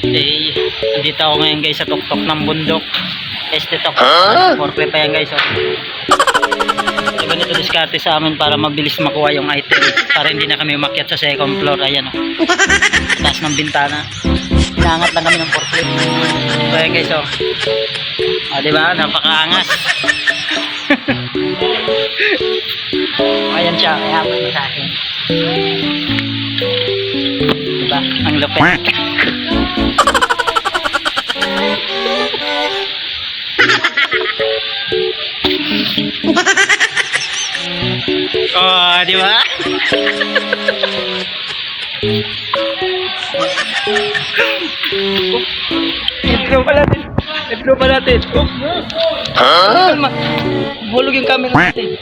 Eh, dito ako ngayon guys sa tuktok ng bundok. Este tok. Huh? pa yan guys. Oh. Diba nito diskarte sa amin para mabilis makuha yung item. Para hindi na kami umakyat sa second floor. Ayan oh. Taas ng bintana. Inaangat lang kami ng forklift. So ayan guys oh. Ah, diba? Napakaangas. ayan siya. Kaya mo sa akin. Diba? Ang lupit. Oh, di ba? Intro pa natin. Intro pa natin. Oh. Ha? Bulog yung camera natin.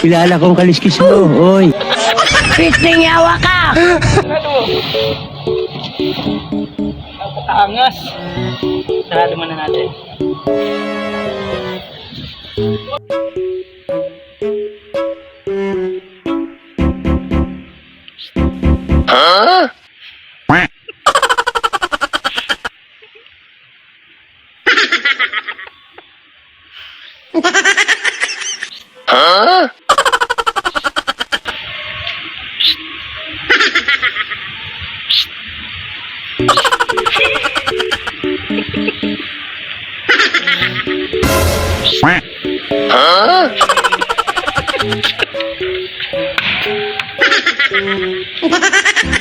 Kilala kong kaliskis mo, oy. Pisting yawa ka! Napakaangas! Sarado mo na natin. Huh? Ha ha ha ha! Huh? huh? Ha ha ha ha!